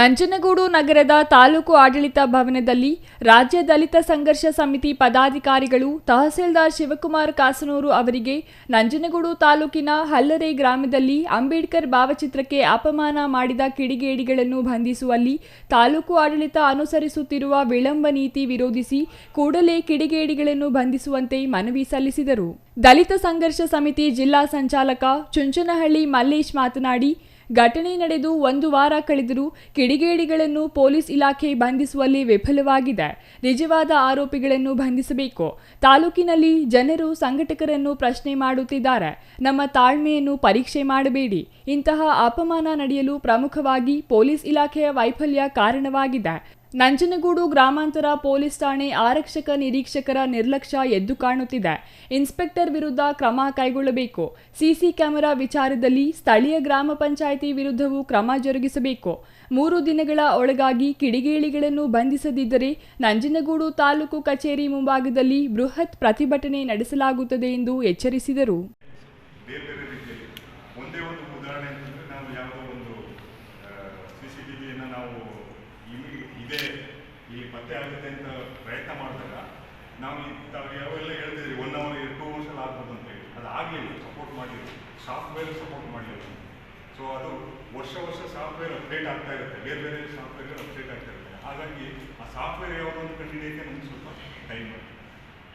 ನಂಜನಗೂಡು ನಗರದ ತಾಲೂಕು ಆಡಳಿತ ಭವನದಲ್ಲಿ ರಾಜ್ಯ ದಲಿತ ಸಂಘರ್ಷ ಸಮಿತಿ ಪದಾಧಿಕಾರಿಗಳು ತಹಸೀಲ್ದಾರ್ ಶಿವಕುಮಾರ್ ಕಾಸನೂರು ಅವರಿಗೆ ನಂಜನಗೂಡು ತಾಲೂಕಿನ ಹಲ್ಲರೆ ಗ್ರಾಮದಲ್ಲಿ ಅಂಬೇಡ್ಕರ್ ಭಾವಚಿತ್ರಕ್ಕೆ ಅಪಮಾನ ಮಾಡಿದ ಕಿಡಿಗೇಡಿಗಳನ್ನು ಬಂಧಿಸುವಲ್ಲಿ ತಾಲೂಕು ಆಡಳಿತ ಅನುಸರಿಸುತ್ತಿರುವ ವಿಳಂಬ ನೀತಿ ವಿರೋಧಿಸಿ ಕೂಡಲೇ ಕಿಡಿಗೇಡಿಗಳನ್ನು ಬಂಧಿಸುವಂತೆ ಮನವಿ ಸಲ್ಲಿಸಿದರು. ದಲಿತ ಸಂಘರ್ಷ ಸಮಿತಿ ಜಿಲ್ಲಾ ಸಂಚಾಲಕ ಚುಂಚನಹಳ್ಳಿ ಮಲ್ಲೇಶ್ ಮಾತನಾಡಿ ಘಟನೆ ನಡೆದು ಒಂದು ವಾರ ಕಳೆದರೂ ಕಿಡಿಗೇಡಿಗಳನ್ನು ಪೊಲೀಸ್ ಇಲಾಖೆ ಬಂಧಿಸುವಲ್ಲಿ ವಿಫಲವಾಗಿದೆ. ನಿಜವಾದ ಆರೋಪಿಗಳನ್ನು ಬಂಧಿಸಬೇಕು. ತಾಲೂಕಿನಲ್ಲಿ ಜನರು ಸಂಘಟಕರನ್ನು ಪ್ರಶ್ನೆ ಮಾಡುತ್ತಿದ್ದಾರೆ. ನಮ್ಮ ತಾಳ್ಮೆಯನ್ನು ಪರೀಕ್ಷೆ ಮಾಡಬೇಡಿ. ಇಂತಹ ಅಪಮಾನ ನಡೆಯಲು ಪ್ರಮುಖವಾಗಿ ಪೊಲೀಸ್ ಇಲಾಖೆಯ ವೈಫಲ್ಯ ಕಾರಣವಾಗಿದೆ. ನಂಜನಗೂಡು ಗ್ರಾಮಾಂತರ ಪೊಲೀಸ್ ಠಾಣೆ ಆರಕ್ಷಕ ನಿರೀಕ್ಷಕರ ನಿರ್ಲಕ್ಷ್ಯ ಎದ್ದು ಕಾಣುತ್ತಿದೆ. ಇನ್ಸ್ಪೆಕ್ಟರ್ ವಿರುದ್ಧ ಕ್ರಮ ಕೈಗೊಳ್ಳಬೇಕು. ಸಿಸಿ ಕ್ಯಾಮೆರಾ ವಿಚಾರದಲ್ಲಿ ಸ್ಥಳೀಯ ಗ್ರಾಮ ಪಂಚಾಯಿತಿ ವಿರುದ್ಧವೂ ಕ್ರಮ ಜರುಗಿಸಬೇಕು. ಮೂರು ದಿನಗಳ ಒಳಗಾಗಿ ಕಿಡಿಗೇಳಿಗಳನ್ನು ಬಂಧಿಸದಿದ್ದರೆ ನಂಜನಗೂಡು ತಾಲೂಕು ಕಚೇರಿ ಮುಂಭಾಗದಲ್ಲಿ ಬೃಹತ್ ಪ್ರತಿಭಟನೆ ನಡೆಸಲಾಗುತ್ತದೆ ಎಂದು ಎಚ್ಚರಿಸಿದರು ಬೇರೆ ಬೇರೆ ರೀತಿಯಲ್ಲಿ ಒಂದೇ ಒಂದು ಉದಾಹರಣೆ ಅಂತಂದರೆ ನಾವು ಯಾವುದೋ ಒಂದು ಸಿ ಸಿ ಟಿ ವಿಯನ್ನು ನಾವು ಇಲ್ಲಿ ಇದೇ ಇಲ್ಲಿ ಪತ್ತೆ ಆಗುತ್ತೆ ಅಂತ ಪ್ರಯತ್ನ ಮಾಡಿದಾಗ ನಾವು ತಾವು ಯಾವೆಲ್ಲ ಹೇಳ್ತಿದ್ರಿ ಒನ್ ಅವರ್ ಟೂ ಅವರ್ಸ್ ಎಲ್ಲ ಆಗ್ಬೋದು ಅಂತ ಹೇಳಿ. ಅದು ಆಗಲಿಲ್ಲ ಸಪೋರ್ಟ್ ಮಾಡಲಿಲ್ಲ ಸಾಫ್ಟ್ವೇರ್ ಸಪೋರ್ಟ್ ಮಾಡಲಿಲ್ಲ ಸೊ ಅದು ವರ್ಷ ವರ್ಷ ಸಾಫ್ಟ್ವೇರ್ ಅಪ್ಡೇಟ್ ಆಗ್ತಾ ಇರುತ್ತೆ. ಬೇರೆ ಬೇರೆ ಸಾಫ್ಟ್ವೇರ್ ಅಪ್ಡೇಟ್ ಆಗ್ತಾ ಇರುತ್ತೆ. ಹಾಗಾಗಿ ಆ ಸಾಫ್ಟ್ವೇರ್ ಯಾವುದೋ ಒಂದು ಕಂಡಿಡಿಯೋಕ್ಕೆ ನಮ್ಗೆ ಸ್ವಲ್ಪ ಟೈಮ್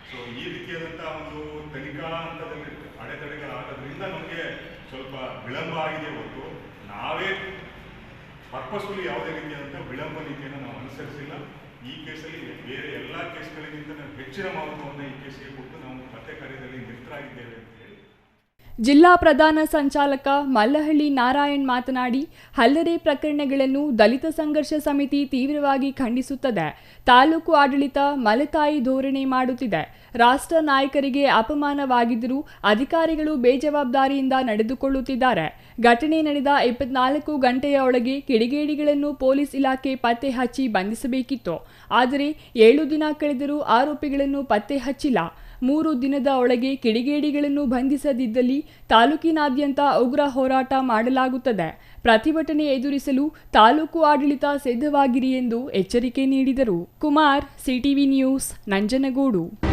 ಸೊ ಈ ರೀತಿಯಾದಂಥ ಒಂದು ತನಿಖಾ ಹಂತದಲ್ಲಿ ಅಡೆತಡೆಗಳಾಗೋದ್ರಿಂದ ನಮಗೆ ಸ್ವಲ್ಪ ವಿಳಂಬ ಆಗಿದೆ ಹೊರತು ನಾವೇ ಪರ್ಪಸ್ಫುಲಿ ಯಾವುದೇ ರೀತಿಯಾದಂಥ ವಿಳಂಬ ನೀತಿಯನ್ನು ನಾವು ಅನುಸರಿಸಿಲ್ಲ. ಈ ಕೇಸಲ್ಲಿ ಬೇರೆ ಎಲ್ಲ ಕೇಸ್ಗಳಿಗಿಂತ ಹೆಚ್ಚಿನ ಮಹತ್ವವನ್ನು ಈ ಕೇಸಿಗೆ ಕೊಟ್ಟು ನಾವು ಪತ್ತೆ ಕಾರ್ಯದಲ್ಲಿ ನಿರತರಾಗಿದ್ದೇವೆ. ಜಿಲ್ಲಾ ಪ್ರಧಾನ ಸಂಚಾಲಕ ಮಲ್ಲಹಳ್ಳಿ ನಾರಾಯಣ್ ಮಾತನಾಡಿ ಹಲ್ಲರೆ ಪ್ರಕರಣಗಳನ್ನು ದಲಿತ ಸಂಘರ್ಷ ಸಮಿತಿ ತೀವ್ರವಾಗಿ ಖಂಡಿಸುತ್ತದೆ. ತಾಲೂಕು ಆಡಳಿತ ಮಲತಾಯಿ ಧೋರಣೆ ಮಾಡುತ್ತಿದೆ. ರಾಷ್ಟ್ರ ನಾಯಕರಿಗೆ ಅಪಮಾನವಾಗಿದ್ದರೂ ಅಧಿಕಾರಿಗಳು ಬೇಜವಾಬ್ದಾರಿಯಿಂದ ನಡೆದುಕೊಳ್ಳುತ್ತಿದ್ದಾರೆ. ಘಟನೆ ನಡೆದ ಇಪ್ಪತ್ನಾಲ್ಕು ಗಂಟೆಯ ಒಳಗೆ ಕಿಡಿಗೇಡಿಗಳನ್ನು ಪೊಲೀಸ್ ಇಲಾಖೆ ಪತ್ತೆ ಹಚ್ಚಿ ಬಂಧಿಸಬೇಕಿತ್ತು. ಆದರೆ, ಏಳು ದಿನ ಕಳೆದರೂ ಆರೋಪಿಗಳನ್ನು ಪತ್ತೆ ಹಚ್ಚಿಲ್ಲ. ಮೂರು ದಿನದ ಒಳಗೆ ಕಿಡಿಗೇಡಿಗಳನ್ನು ಬಂಧಿಸದಿದ್ದಲ್ಲಿ ತಾಲೂಕಿನಾದ್ಯಂತ ಉಗ್ರ ಹೋರಾಟ ಮಾಡಲಾಗುತ್ತದೆ. ಪ್ರತಿಭಟನೆ ಎದುರಿಸಲು ತಾಲೂಕು ಆಡಳಿತ ಸಿದ್ಧವಾಗಿರಿ ಎಂದು ಎಚ್ಚರಿಕೆ ನೀಡಿದರು. Kumar, CTV news, Nanjangud.